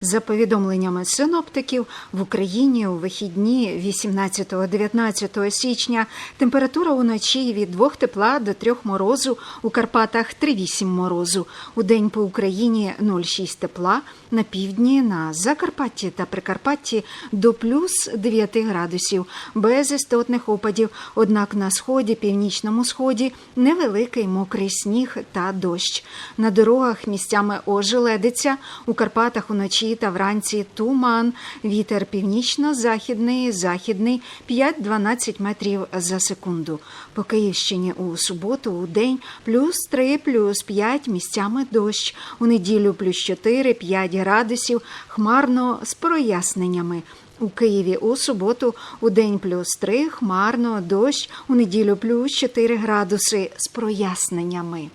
За повідомленнями синоптиків, в Україні у вихідні 18-19 січня температура уночі від 2 тепла до 3 морозу, у Карпатах 3-8 морозу. У день по Україні 0,6 тепла, на півдні, на Закарпатті та Прикарпатті до плюс 9 градусів, без істотних опадів. Однак на сході, північному сході невеликий мокрий сніг та дощ. На дорогах місцями ожеледиться, у Карпатах уночі та вранці туман, вітер північно-західний, західний 5-12 метрів за секунду. По Київщині у суботу у день плюс 3, плюс 5 місцями дощ. У неділю плюс 4-5 градусів, хмарно з проясненнями. У Києві у суботу у день плюс 3, хмарно, дощ, у неділю плюс 4 градуси з проясненнями.